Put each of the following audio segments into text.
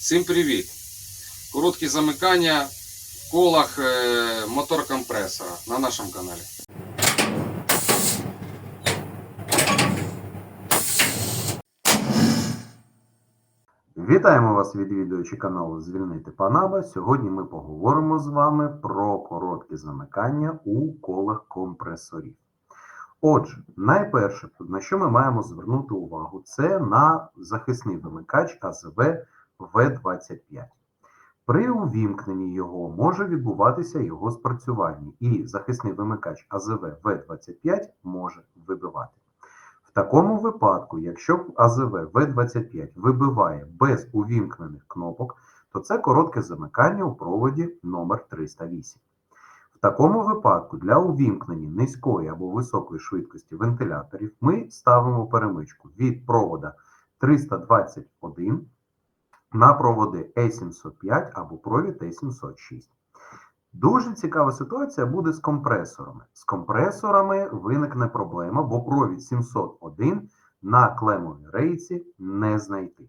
Всім привіт! Короткі замикання в колах е, мотор компресора на нашому каналі. Вітаємо вас, відвідувачі каналу Звільнити Панаба. Сьогодні ми поговоримо з вами про короткі замикання у колах компресорів. Отже, найперше, на що ми маємо звернути увагу, це на захисний вимикач АЗВ В25. При увімкненні його може відбуватися його спрацювання, і захисний вимикач АЗВ В25 може вибивати. В такому випадку, якщо АЗВ В25 вибиває без увімкнених кнопок, то це коротке замикання у проводі номер 308. В такому випадку для увімкнення низької або високої швидкості вентиляторів ми ставимо перемичку від провода 321 на проводи E705 або провід E706. Дуже цікава ситуація буде з компресорами. З компресорами виникне проблема, бо провід 701 на клемовій рейці не знайти.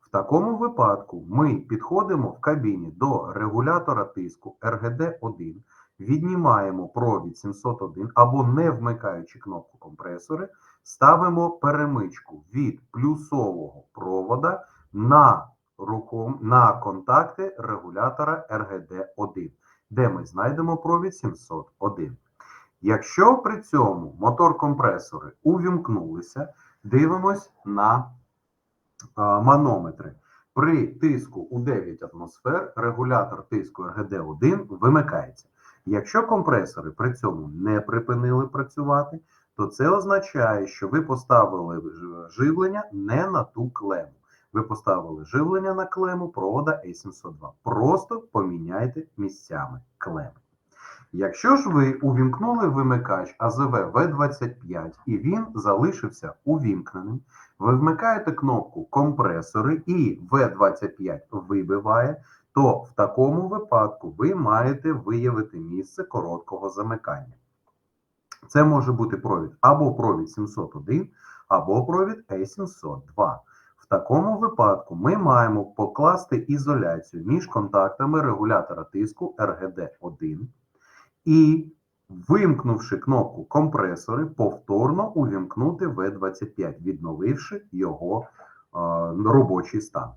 В такому випадку ми підходимо в кабіні до регулятора тиску RGD1, віднімаємо провід 701 або не вмикаючи кнопку компресори, ставимо перемичку від плюсового провода на, руком, на контакти регулятора RGD1 де ми знайдемо провід 701. Якщо при цьому мотор-компресори увімкнулися, дивимось на а, манометри. При тиску у 9 атмосфер регулятор тиску RGD1 вимикається. Якщо компресори при цьому не припинили працювати, то це означає, що ви поставили живлення не на ту клему. Ви поставили живлення на клему провода A702. Просто поміняйте місцями клеми. Якщо ж ви увімкнули вимикач АЗВ В25 і він залишився увімкненим, ви вмикаєте кнопку компресори і В25 вибиває, то в такому випадку ви маєте виявити місце короткого замикання. Це може бути провід або провід 701, або провід A702. В такому випадку ми маємо покласти ізоляцію між контактами регулятора тиску RGD1 і, вимкнувши кнопку компресори, повторно увімкнути V25, відновивши його е, робочий стан.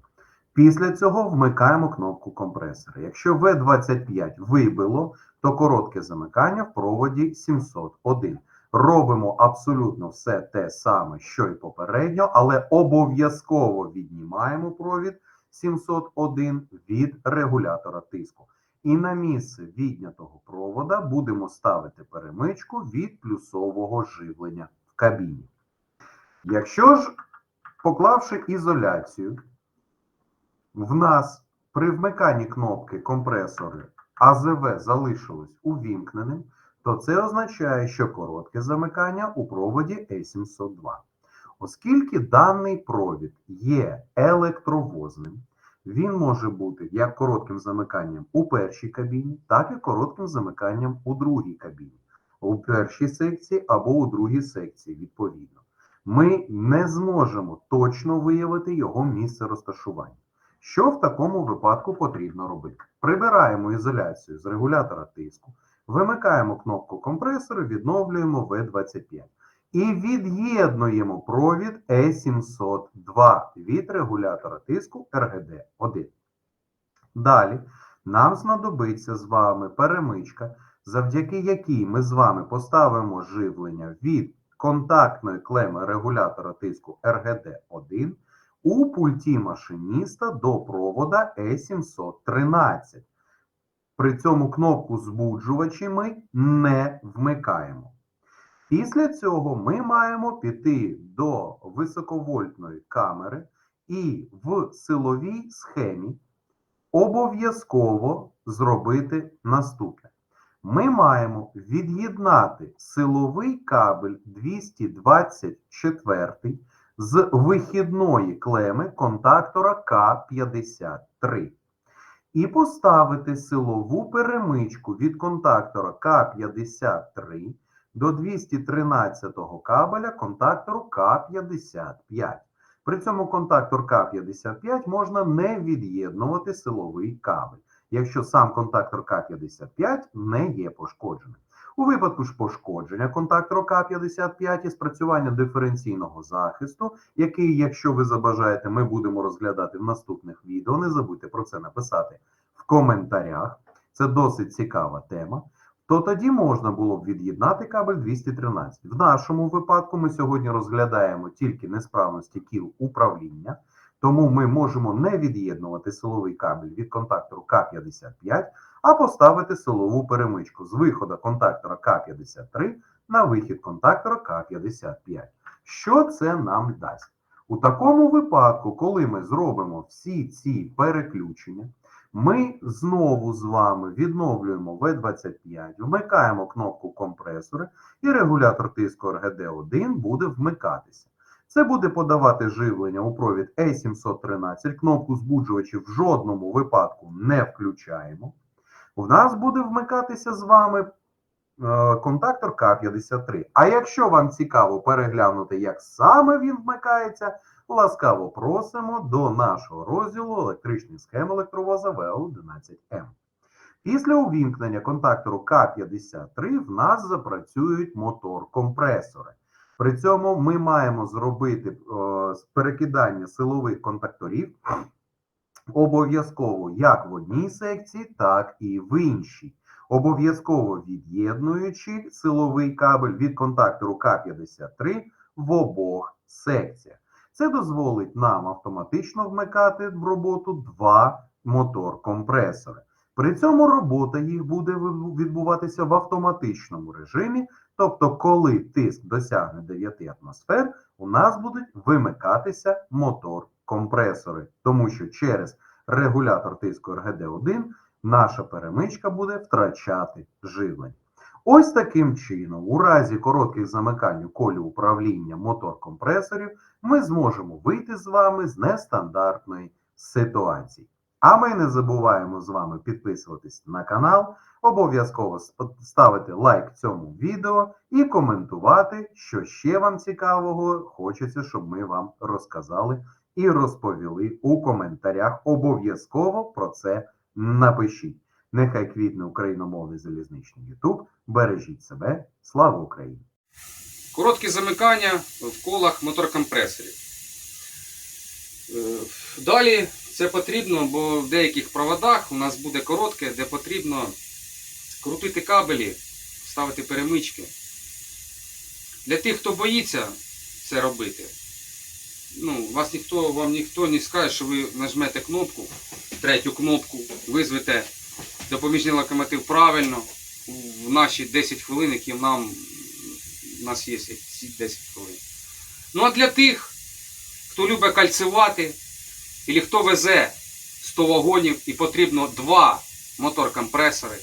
Після цього вмикаємо кнопку компресора. Якщо V25 вибило, то коротке замикання в проводі 701. Робимо абсолютно все те саме, що й попередньо, але обов'язково віднімаємо провід 701 від регулятора тиску. І на місце віднятого провода будемо ставити перемичку від плюсового живлення в кабіні. Якщо ж, поклавши ізоляцію, в нас при вмиканні кнопки компресори АЗВ залишилось увімкненим, то це означає, що коротке замикання у проводі E702. Оскільки даний провід є електровозним, він може бути як коротким замиканням у першій кабіні, так і коротким замиканням у другій кабіні, у першій секції або у другій секції, відповідно. Ми не зможемо точно виявити його місце розташування. Що в такому випадку потрібно робити? Прибираємо ізоляцію з регулятора тиску, вимикаємо кнопку компресору, відновлюємо V25 і від'єднуємо провід E702 від регулятора тиску RGD1. Далі нам знадобиться з вами перемичка, завдяки якій ми з вами поставимо живлення від контактної клеми регулятора тиску RGD1 у пульті машиніста до провода E713. При цьому кнопку збуджувачі ми не вмикаємо. Після цього ми маємо піти до високовольтної камери і в силовій схемі обов'язково зробити наступне. Ми маємо від'єднати силовий кабель 224 з вихідної клеми контактора К53 і поставити силову перемичку від контактора К53 до 213 кабеля контактору К55. При цьому контактор К55 можна не від'єднувати силовий кабель, якщо сам контактор К55 не є пошкодженим. У випадку ж пошкодження контактору К55 і спрацювання диференційного захисту, який, якщо ви забажаєте, ми будемо розглядати в наступних відео. Не забудьте про це написати в коментарях. Це досить цікава тема. То тоді можна було б від'єднати кабель 213. В нашому випадку ми сьогодні розглядаємо тільки несправності кіл управління, тому ми можемо не від'єднувати силовий кабель від контактору К55, а поставити силову перемичку з виходу контактора К53 на вихід контактора К55. Що це нам дасть? У такому випадку, коли ми зробимо всі ці переключення, ми знову з вами відновлюємо V25, вмикаємо кнопку компресори, і регулятор тиску RGD1 буде вмикатися. Це буде подавати живлення у провід A713. Кнопку збуджувачів в жодному випадку не включаємо. У нас буде вмикатися з вами е, контактор К53. А якщо вам цікаво переглянути, як саме він вмикається, ласкаво просимо до нашого розділу електричні схеми електровоза ВЛ11М. Після увімкнення контактору К53 в нас запрацюють мотор-компресори. При цьому ми маємо зробити е, перекидання силових контакторів обов'язково як в одній секції, так і в іншій. Обов'язково від'єднуючи силовий кабель від контактору К53 в обох секціях. Це дозволить нам автоматично вмикати в роботу два мотор-компресори. При цьому робота їх буде відбуватися в автоматичному режимі, тобто, коли тиск досягне 9 атмосфер, у нас будуть вимикатися мотор-компресори, тому що через регулятор тиску RGD1 наша перемичка буде втрачати живлення. Ось таким чином, у разі коротких замикань у колі управління мотор-компресорів, ми зможемо вийти з вами з нестандартної ситуації. А ми не забуваємо з вами підписуватись на канал, обов'язково ставити лайк цьому відео і коментувати, що ще вам цікавого хочеться, щоб ми вам розказали і розповіли у коментарях. Обов'язково про це напишіть. Нехай квітне україномовний залізничний Ютуб. Бережіть себе. Слава Україні! Короткі замикання в колах моторкомпресорів. Е, Далі це потрібно, бо в деяких проводах у нас буде коротке, де потрібно крутити кабелі, ставити перемички. Для тих, хто боїться це робити, ну, вас ніхто, вам ніхто не скаже, що ви нажмете кнопку, третю кнопку, визвете допоміжний локомотив правильно в наші 10 хвилин, які нам у нас є ці 10 хвилин. Ну а для тих, хто любить кальцевати, і хто везе 100 вагонів і потрібно два мотор-компресори,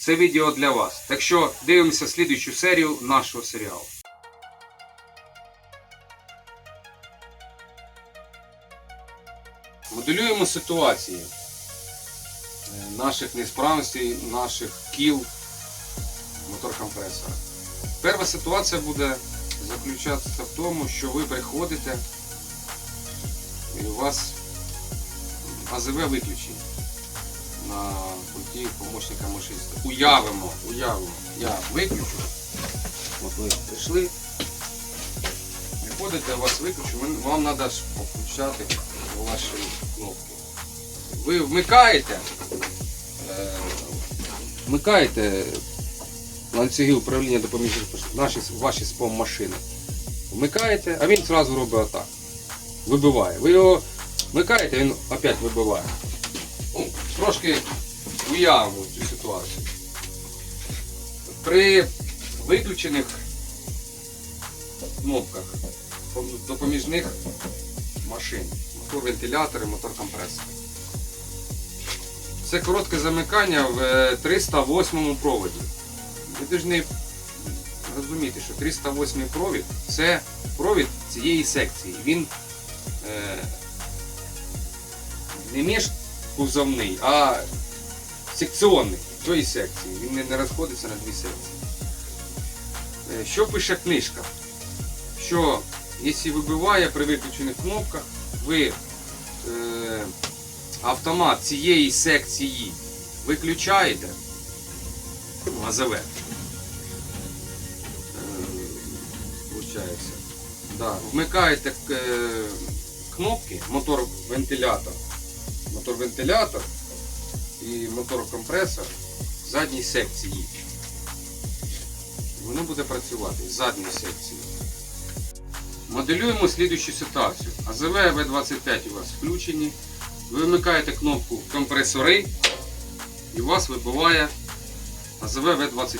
це відео для вас. Так що дивимося слідуючу серію нашого серіалу. Моделюємо ситуації е, наших несправностей, наших кіл мотор-компресора. Перша ситуація буде заключатися в тому, що ви приходите і у вас АЗВ виключені на пульті помощника машиста. Уявимо, уявимо, я виключу. От ви прийшли, приходите, у вас виключу, вам треба включати ваші кнопки. Ви вмикаєте, е, вмикаєте ланцюги управління допоміжних наші ваші спом машини. Вмикаєте, а він одразу робить отак. Вибиває. Ви його вмикаєте, він опять вибиває. Ну, трошки уявимо цю ситуацію. При виключених кнопках допоміжних машин, мотор вентилятори, мотор компресор. Це коротке замикання в е, 308 проводі. Ви повинні розуміти, що 308 провід це провід цієї секції. Він е, не міжкузовний, а секціонний тої секції. Він не, не розходиться на дві секції. Е, що пише книжка? Що якщо вибиває при виключених кнопках, ви е, автомат цієї секції виключаєте ну, АЗВ. Е. Да. Вмикаєте е, кнопки, мотор вентилятор, мотор вентилятор і мотор компресор в задній секції. Воно буде працювати з задньої секції. Моделюємо слідущу ситуацію. АЗВ В25 у вас включені. Ви вмикаєте кнопку компресори і у вас вибиває АЗВ В25.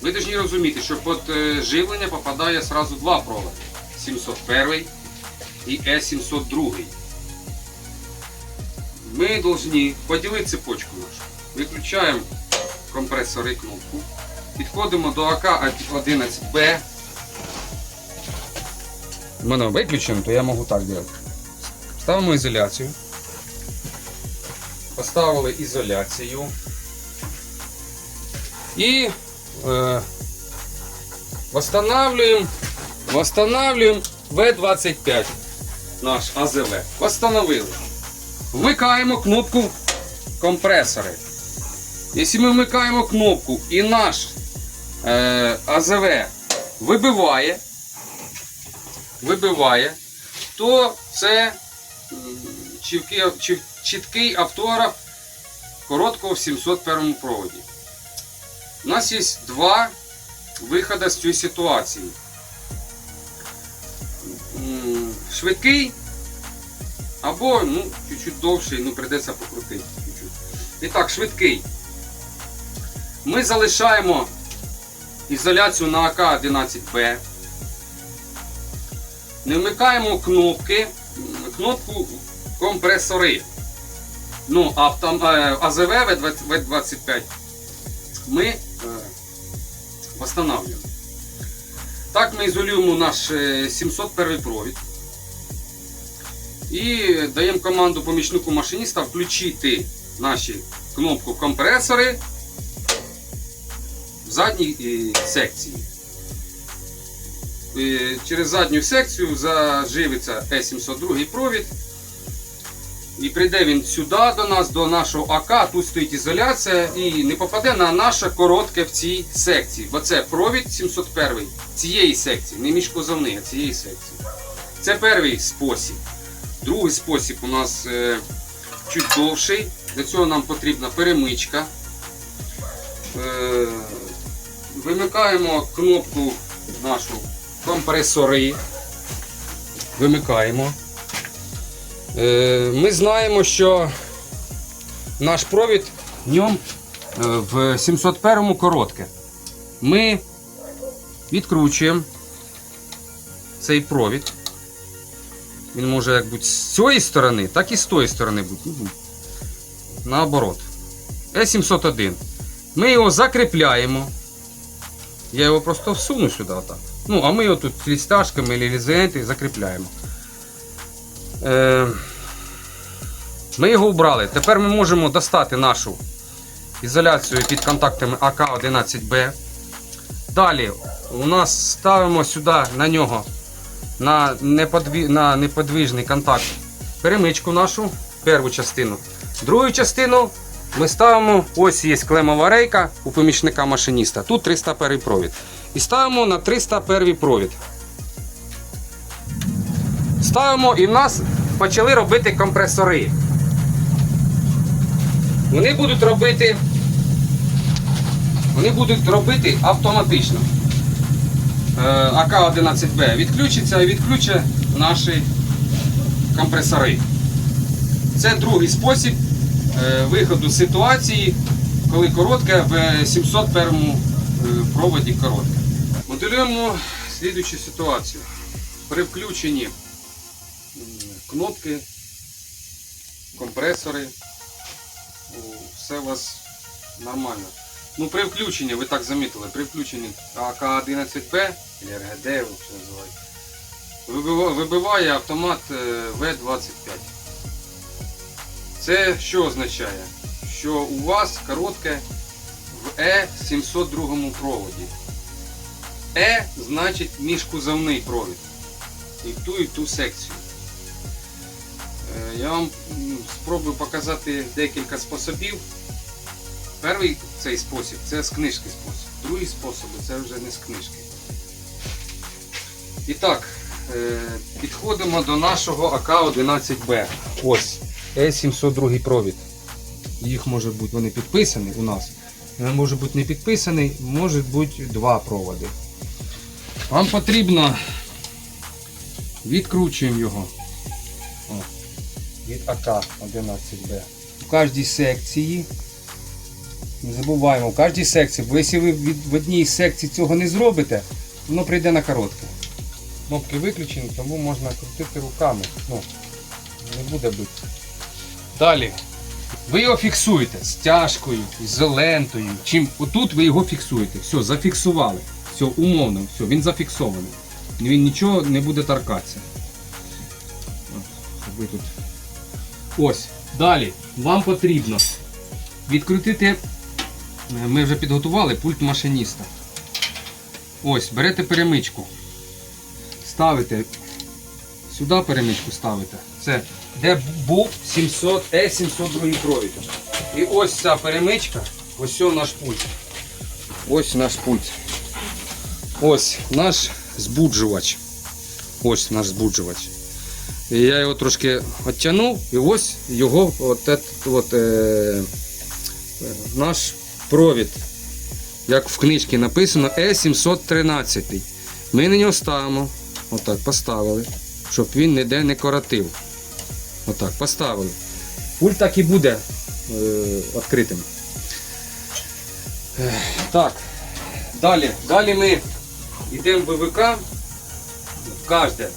Ви повинні розуміти, що під е, живлення попадає одразу два проводи. 701 і Е702. Ми повинні поділити цепочку нашу. Виключаємо компресори кнопку. Підходимо до АК11Б. У мене виключено, то я можу так робити. Ставимо ізоляцію. Поставили ізоляцію. І е, восстанавливаем, восстанавливаем В25 наш АЗВ. Восстановили. Вмикаємо кнопку компресори. Якщо ми вмикаємо кнопку і наш е, АЗВ вибиває, вибиває, то це чіткий, автограф короткого в 701 проводі. У нас є два виходи з цієї ситуації. Швидкий або ну, чуть-чуть довший, ну прийдеться покрутити. І так, швидкий. Ми залишаємо ізоляцію на АК-11Б. Не вмикаємо кнопки, кнопку компресори. Ну, е, АЗВ В25 ми е, восстанавливаємо. Так ми ізолюємо наш е, 701 провід. І даємо команду помічнику машиніста включити наші кнопку компресори в задній е, секції. Е, Через задню секцію заживиться Е702 провід. І прийде він сюди до нас, до нашого АК, тут стоїть ізоляція і не попаде на наше коротке в цій секції. Бо це провід 701 цієї секції, не міжкозовний, а цієї секції. Це перший спосіб. Другий спосіб у нас е, чуть довший. Для цього нам потрібна перемичка. Е, вимикаємо кнопку нашу компресори. Вимикаємо. Е, Ми знаємо, що наш провід в ньому е, в 701 коротке. Ми відкручуємо цей провід. Він може як бути з цієї сторони, так і з тої сторони бути. Ну, Наоборот. Е701. Ми його закріпляємо. Я його просто всуну сюди отак. Ну, а ми його тут лісташками або лізенти закріпляємо. Е, ми його вбрали. Тепер ми можемо достати нашу ізоляцію під контактами АК-11Б. Далі у нас ставимо сюди на нього на, неподві... на неподвижний контакт перемичку нашу, першу частину. Другу частину ми ставимо, ось є клемова рейка у помічника машиніста. Тут 301 провід. І ставимо на 301 провід. Ставимо і в нас почали робити компресори. Вони будуть робити. Вони будуть робити автоматично. Е, АК-11Б відключиться і відключить наші компресори. Це другий спосіб е, виходу ситуації, коли коротке в 701 е, проводі коротке. Моделюємо слідуючу ситуацію. При включенні кнопки, компресори, все у вас нормально. Ну, при включенні, ви так замітили, при включенні АК-11Б, или РГД, як називають, вибиває автомат е, В-25. Це що означає? Що у вас коротке в Е702 проводі. Е значить міжкузовний провід. і ту, і ту секцію. Е, Я вам спробую показати декілька способів. Перший цей спосіб це з книжки спосіб. Другий спосіб це вже не з книжки. І так, е, підходимо до нашого АК-11Б. Ось, Е702 провід. Їх може бути, вони підписані у нас. Він може бути не підписаний, може бути два проводи. Вам потрібно відкручуємо його О, від АК-11Б. В кожній секції. Не забуваємо, в кожній секції, бо якщо ви в одній секції цього не зробите, воно прийде на коротке. Кнопки виключені, тому можна крутити руками. Ну, не буде бити. Далі. Ви його фіксуєте стяжкою, ізолентою. Чим отут ви його фіксуєте. Все, зафіксували. Все, умовно, все, він зафіксований. Він нічого не буде торкатися. Ви тут. Ось. Далі. Вам потрібно відкрутити. е, Ми вже підготували пульт машиніста. Ось, берете перемичку. Ставите. Сюди перемичку ставите. Це де був 700 Е702 провід. І ось ця перемичка, ось наш пульт. Ось наш пульт. Ось наш збуджувач. Ось наш збуджувач. І я його трошки відтягнув, і ось його от, ет- от, е, е, наш провід. Як в книжці написано Е713. Ми на нього ставимо. Отак поставили, щоб він ніде не коротив. Отак, поставили. Пульт так і буде е, відкритим. Так. Далі. Далі ми йдемо в ВВК. В кожне,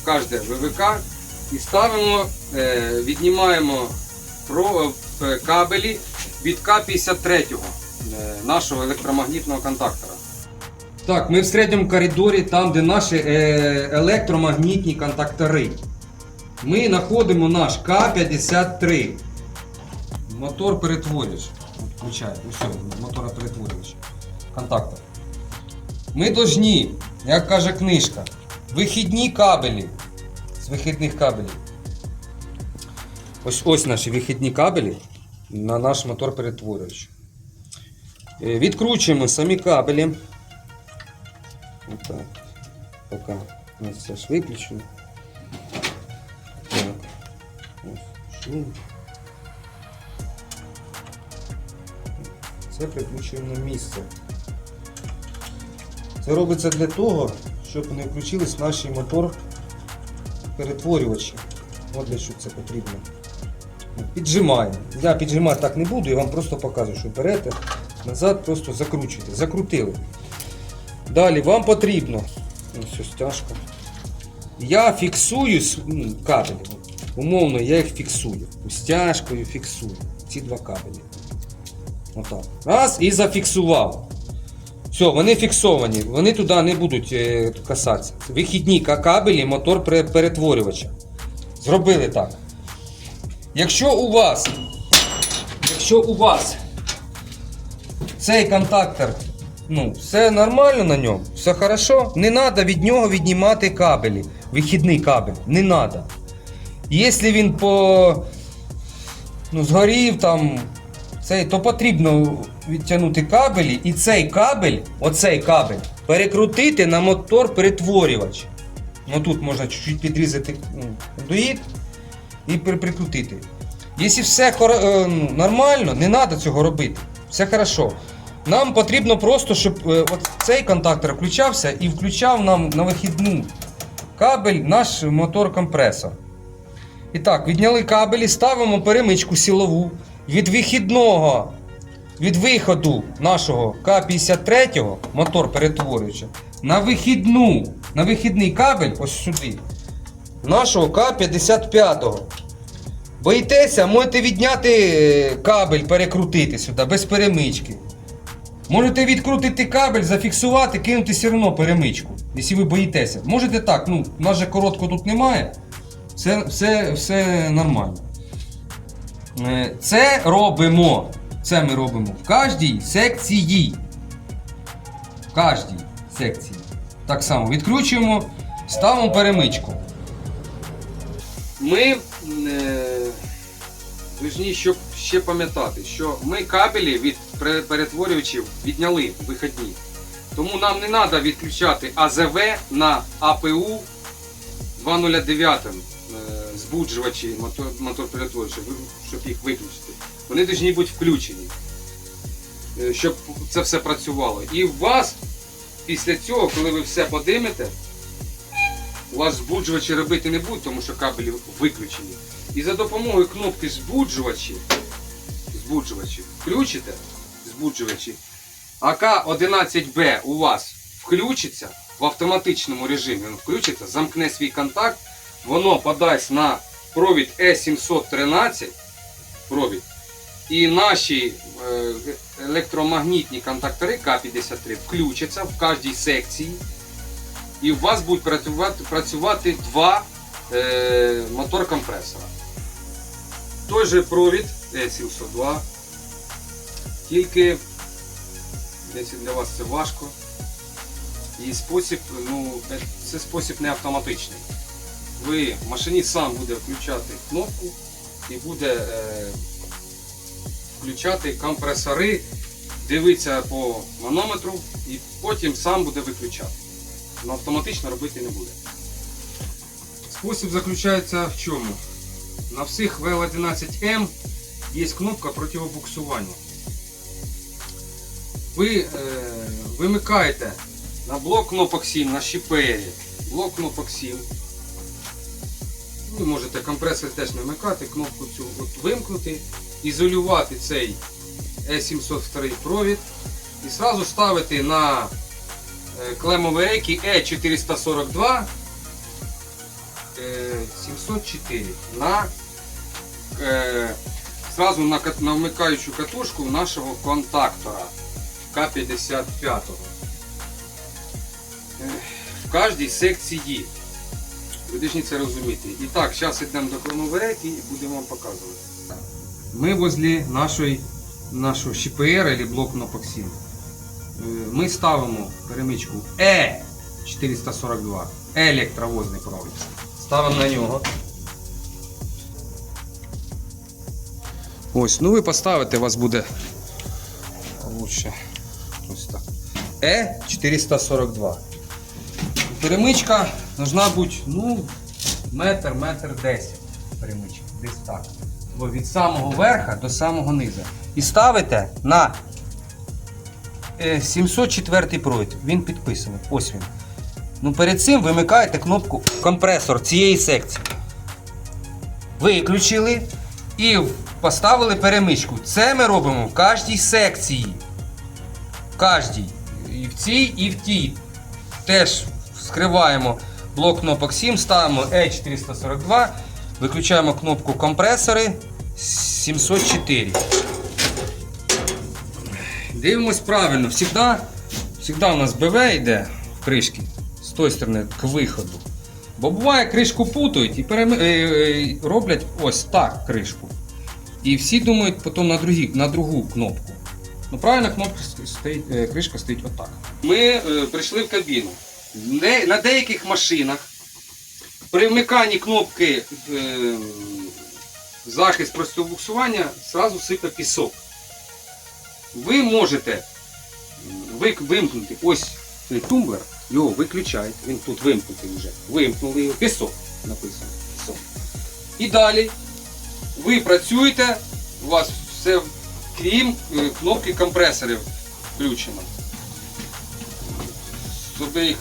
в кожне ВВК і ставимо, е, віднімаємо е, кабелі від К-53 е, нашого електромагнітного контактора. Так, ми в середньому коридорі, там, де наші електромагнітні контактори. Ми знаходимо наш К-53. Мотор перетворювач. Включай, усе, мотора перетворювач. Контактор. Ми должні, як каже книжка, вихідні кабелі. З вихідних кабелів. Ось ось наші вихідні кабелі на наш мотор перетворювач. Е, Відкручуємо самі кабелі. Отак. Поки ось це ж виключено. Так. Ось. шум. Це прикручуємо на місце. Це робиться для того, щоб не включились наші мотор перетворювачі. От для що це потрібно. Піджимаємо. Я піджимати так не буду, я вам просто показую, що берете, назад просто закручуєте. Закрутили. Далі вам потрібно. Ось стяжка. Я фіксую кабелі. Умовно, я їх фіксую. Стяжкою фіксую. Ці два кабелі. Отак. Раз і зафіксував. Все, вони фіксовані, вони туди не будуть е, касатися. Вихідні кабелі, мотор перетворювача. Зробили так. Якщо у вас, якщо у вас цей контактор, ну, все нормально на ньому, все хорошо, не треба від нього віднімати кабелі, вихідний кабель, не треба. Якщо він по ну, згорів там, цей, то потрібно відтягнути кабелі і цей кабель, оцей кабель, перекрутити на мотор перетворювач. Ну тут можна чуть-чуть підрізати ну, дуїт і при- прикрутити. Якщо все е, ну, нормально, не треба цього робити. Все хорошо. Нам потрібно просто, щоб е, цей контактор включався і включав нам на вихідну кабель наш мотор-компресор. І так, відняли кабелі, ставимо перемичку силову від вихідного, від виходу нашого К-53, мотор перетворюючи, на вихідну, на вихідний кабель, ось сюди, нашого К-55. Боїтеся, можете відняти кабель, перекрутити сюди, без перемички. Можете відкрутити кабель, зафіксувати, кинути все одно перемичку, якщо ви боїтеся. Можете так, ну, у нас же коротко тут немає. Все, все, все нормально. Е, Це робимо. Це ми робимо в кожній секції. В кожній секції. Так само відкручуємо ставимо перемичку. Ми е, повинні щоб ще пам'ятати, що ми кабелі від перетворювачів відняли вихідні. Тому нам не треба відключати АЗВ на АПУ 209 е, збуджувачі мотор, мотор щоб їх виключити. Вони повинні бути включені, е, щоб це все працювало. І у вас після цього, коли ви все подимете, у вас збуджувачі робити не будуть, тому що кабелі виключені. І за допомогою кнопки збуджувачі, збуджувачі включите збуджувачі, АК-11Б у вас включиться в автоматичному режимі. Він включиться, замкне свій контакт, воно подасть на провід Е713 провід. І наші е, електромагнітні контактори К-53 включаться в кожній секції. І у вас будуть працювати, працювати два е, мотор-компресора. Той же провід Е702. Тільки якщо для вас це важко. І спосіб, ну, це спосіб не автоматичний. Ви машиніст сам буде включати кнопку і буде е, включати компресори, дивитися по манометру і потім сам буде виключати. Но автоматично робити не буде. Спосіб заключається в чому? На всіх VL11M є кнопка противобуксування. Ви е, вимикаєте на блок кнопок 7 на шипері, блок кнопок 7. Ви можете компресор теж не вмикати, кнопку цю от вимкнути, ізолювати цей E702 провід і зразу ставити на е, клемові рейки E442 е, 704 на е, на, на вмикаючу катушку нашого контактора К55. Е, В кожній секції. Ви це розуміти. І так, зараз йдемо до клемової рейки і будемо вам показувати. Ми возле нашої, нашого ШПР або блок кнопок 7. Е, Ми ставимо перемичку Е442, електровозний провід. Ставимо на нього. Ось, ну ви поставите, у вас буде лучше. Ось так. Е442. Перемичка должна бути, ну, метр, метр десять. Перемичка. Десь так. Від самого верха до самого низу. І ставите на е, 704 провід. Він підписаний. Ось він. Ну, перед цим вимикаєте кнопку компресор цієї секції. Виключили і поставили перемичку. Це ми робимо в кожній секції. Кожній. І в цій, і в тій. Теж скриваємо блок кнопок 7, ставимо E442, виключаємо кнопку компресори 704. Дивимось правильно. Всегда, всегда у нас БВ йде в кришки з тої сторони к виходу. Бо буває, кришку путають і перем... е, е, роблять ось так кришку. І всі думають потім на, другі, на другу кнопку. Ну правильно кнопка стоїть, е, кришка стоїть отак. Ми е, прийшли в кабіну. На деяких машинах при вмиканні кнопки е, захист простого буксування зразу сипе пісок. Ви можете вимкнути ось цей тумблер, його виключаєте, він тут вимкнутий вже. Вимкнули його, пісок написано. Пісок. І далі ви працюєте, у вас все крім е, кнопки компресорів включено. З обох,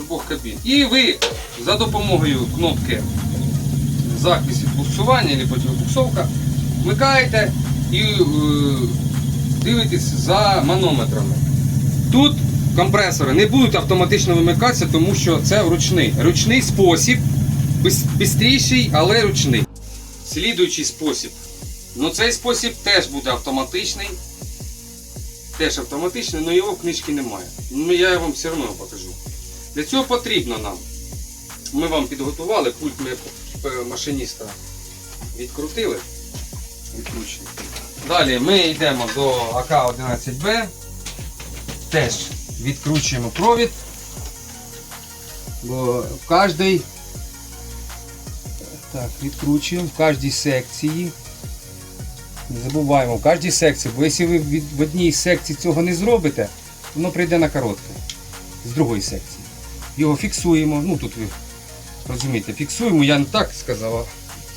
обох кабін. І ви за допомогою кнопки захист від буксування або противобуксовка вмикаєте і е, дивитесь за манометрами. Тут компресори не будуть автоматично вимикатися, тому що це ручний. Ручний спосіб, швидший, але ручний. Слідуючий спосіб. Ну цей спосіб теж буде автоматичний. Теж автоматичний, але його в книжці немає. Ну я вам все одно покажу. Для цього потрібно нам. Ми вам підготували, пульт ми е, машиніста відкрутили. Відкручений. Далі ми йдемо до АК-11Б. Теж відкручуємо провід. Бо в кожній. Так, відкручуємо в кожній секції. Не забуваємо, в кожній секції, бо якщо ви в одній секції цього не зробите, воно прийде на коротке. З другої секції. Його фіксуємо. Ну тут ви розумієте, фіксуємо, я не так сказав,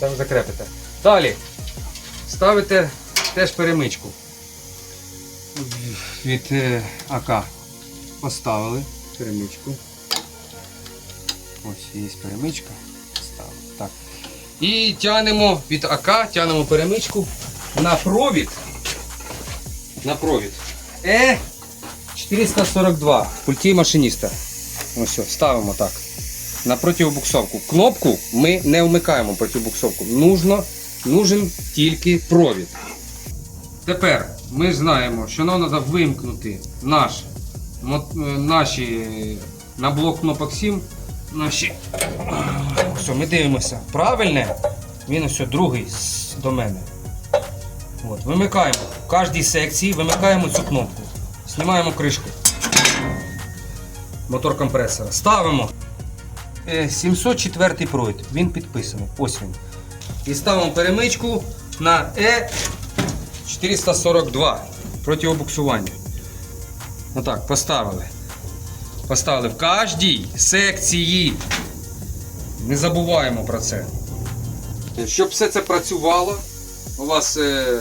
а закрепите. Далі ставите теж перемичку від е, АК. Поставили перемичку. Ось є перемичка. Ставили. Так. І тянемо від АК, тянемо перемичку на провід. На провід. Е 442 в пульті машиніста. Ось все, ставимо так. На противобуксовку. Кнопку ми не вмикаємо противобуксовку. Нужно, нужен тільки провід. Тепер ми знаємо, що нам треба вимкнути наш, е, наші на блок кнопок 7. Наші. Все, ми дивимося. Правильне. Він ось другий до мене. От, вимикаємо. В кожній секції вимикаємо цю кнопку. Знімаємо кришку. Мотор компресора. Ставимо. Е, 704 провід. Він підписаний. Ось він. І ставимо перемичку на Е 442 противобуксування. Отак, поставили. Поставили в кожній секції. Не забуваємо про це. Щоб все це працювало, у вас е,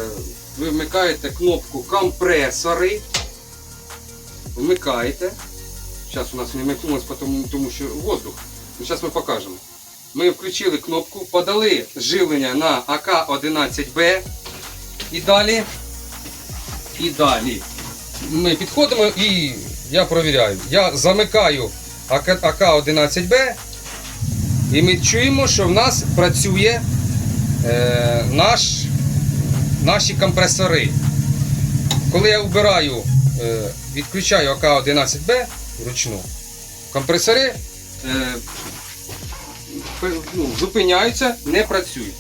ви вмикаєте кнопку компресори. Вмикаєте. Зараз у нас не вмикнулося, тому, тому що воздух. Зараз ми покажемо. Ми включили кнопку, подали живлення на АК-11Б. І далі. І далі. Ми підходимо і я провіряю. Я замикаю АК-11Б. І ми чуємо, що в нас працює е, наш, наші компресори. Коли я вбираю, е, відключаю АК-11Б вручну, компресори е, ну, зупиняються, не працюють.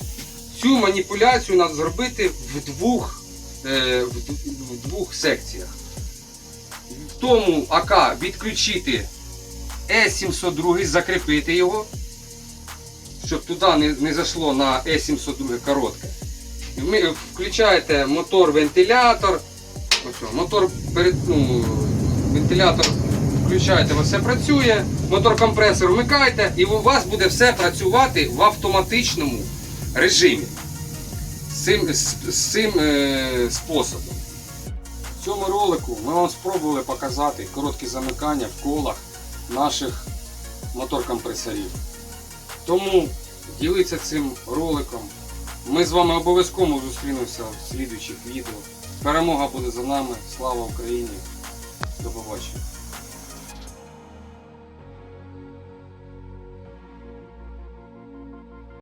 Цю маніпуляцію треба зробити в двох, е, в двох секціях. В тому АК відключити Е702, закріпити його, щоб туди не, не зайшло на Е702 коротке. Ви включаєте мотор-вентилятор. Мотор перед, ну, вентилятор включаєте, все працює, мотор-компресор вмикаєте, і у вас буде все працювати в автоматичному режимі. Цим, цим е, способом. В цьому ролику ми вам спробували показати короткі замикання в колах наших мотор-компресорів. Тому діліться цим роликом. Ми з вами обов'язково зустрінемося в слідуючих відео. Перемога буде за нами. Слава Україні! До побачення!